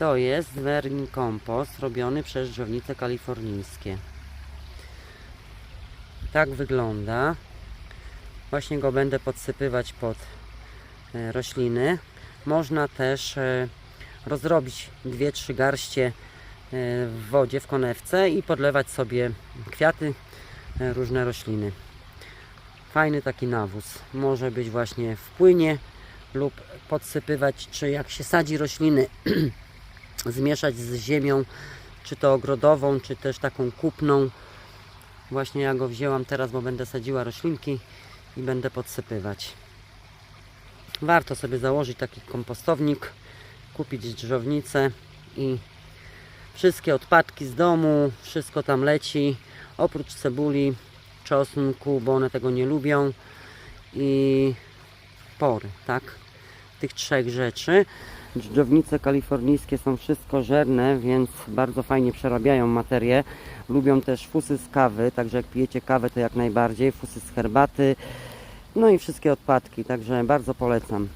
To jest vermicompost robiony przez drzewnice kalifornijskie. Tak wygląda. Właśnie go będę podsypywać pod e, rośliny. Można też e, rozrobić 2-3 garście e, w wodzie, w konewce i podlewać sobie kwiaty, różne rośliny. Fajny taki nawóz. Może być właśnie w płynie lub podsypywać, czy jak się sadzi rośliny, zmieszać z ziemią, czy to ogrodową, czy też taką kupną. Właśnie ja go wzięłam teraz, bo będę sadziła roślinki i będę podsypywać. Warto sobie założyć taki kompostownik, kupić drzewnicę i wszystkie odpadki z domu, wszystko tam leci, oprócz cebuli, czosnku, bo one tego nie lubią i pory, tak? Tych trzech rzeczy. Dżdżownice kalifornijskie są wszystkożerne, więc bardzo fajnie przerabiają materię. Lubią też fusy z kawy, także jak pijecie kawę to jak najbardziej, fusy z herbaty, no i wszystkie odpadki, także bardzo polecam.